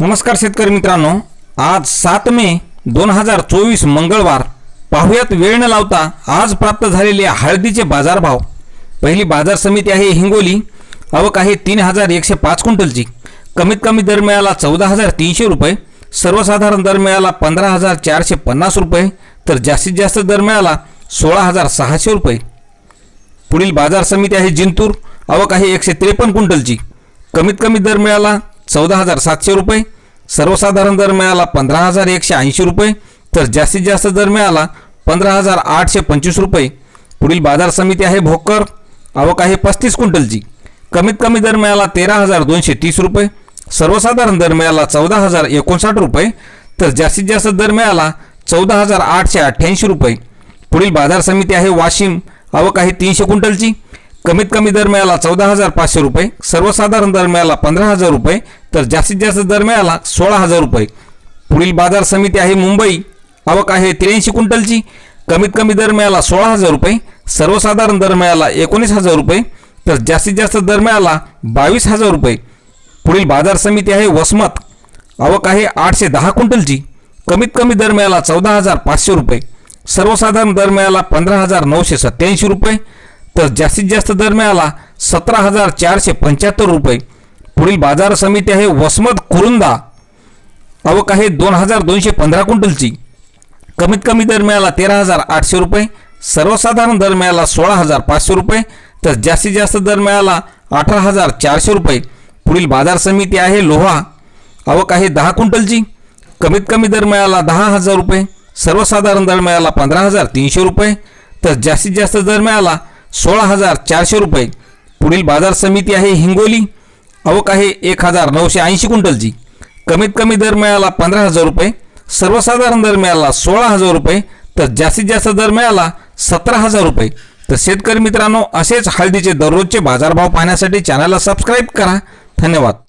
नमस्कार शेतकरी मित्रांनो. आज सात मे दोन हजार चोवीस मंगळवार. पाहुयात वेळ न लावता आज प्राप्त झालेले हळदीचे बाजारभाव. पहिली बाजार समिती आहे हिंगोली. आवक आहे तीन हजार एकशे पाच क्विंटलची. कमीत कमी दर मिळाला चौदा हजार तीनशे रुपये. सर्वसाधारण दर मिळाला पंधरा हजार चारशे पन्नास रुपये. तर जास्तीत जास्त दर मिळाला सोळा हजार सहाशे रुपये. पुढील बाजार समिती आहे जिंतूर. आवक आहे एकशे त्रेपन्न क्विंटलची. कमीत कमी दर मिळाला चौदा हजार सातशे रुपये. सर्वसाधारण दर मिळाला पंधरा हजार एकशे ऐंशी रुपये. तर जास्तीत जास्त दर मिळाला पंधरा हजार आठशे पंचवीस रुपये. पुढील बाजार समिती आहे भोकर. आवक आहे पस्तीस क्विंटलची. कमीत कमी दर मिळाला तेरा हजार दोनशे तीस रुपये. सर्वसाधारण दर मिळाला चौदा हजार एकोणसाठ रुपये. तर जास्तीत जास्त दर मिळाला चौदा हजार आठशे अठ्ठ्याऐंशी रुपये. पुढील बाजार समिती आहे वाशिम. आवक आहे तीनशे क्विंटलची. कमीत कमी दर मिळाला चौदा हजार पाचशे रुपये सर्वसाधारण दर मिळाला पंधरा हजार रुपये तर जास्तीत जास्त दर मिळाला सोळा हजार रुपये. पुढील बाजार समिती आहे मुंबई आवक आहे त्र्याऐंशी क्विंटलची. कमीत कमी दर मिळाला सोळा हजार रुपये सर्वसाधारण दर मिळाला एकोणीस हजार रुपये तर जास्तीत जास्त दर मिळाला बावीस हजार रुपये. पुढील बाजार समिती आहे वसमत आवक आहे आठशे दहा क्विंटलची. कमीत कमी दर मिळाला चौदा हजार पाचशे रुपये सर्वसाधारण दर मिळाला पंधरा हजार नऊशे सत्याऐंशी रुपये तर जास्तीत जास्त दर मिळाला सतरा हजार चारशे पंच्याहत्तर रुपये. पुढील बाजार समिती आहे वसमत कुरुंदा. आवक आहे दोन हजार दोनशे पंधरा क्विंटलची. कमीत कमी दर मिळाला तेरा हजार आठशे रुपये. सर्वसाधारण दर मिळाला सोळा हजार पाचशे रुपये. तर जास्तीत जास्त दर मिळाला अठरा हजार चारशे रुपये. पुढील बाजार समिती आहे लोहा. आवक आहे दहा क्विंटलची. कमीत कमी दर मिळाला दहा हजार रुपये. सर्वसाधारण दर मिळाला पंधरा हजार तीनशे रुपये. तर जास्तीत जास्त दर मिळाला सोळा हजार चारशे रुपये. पुढील बाजार समिती आहे हिंगोली. अवक आहे एक हजार नऊशे ऐंशी क्विंटलची. कमीत कमी दर मिळाला पंधरा हजार रुपये. सर्वसाधारण दर मिळाला सोळा हजार रुपये. तर जास्तीत जास्त दर मिळाला सतरा हजार रुपये. तर शेतकरी मित्रांनो असेच हळदीचे दररोजचे बाजारभाव पाहण्यासाठी चॅनलला सबस्क्राईब करा. धन्यवाद.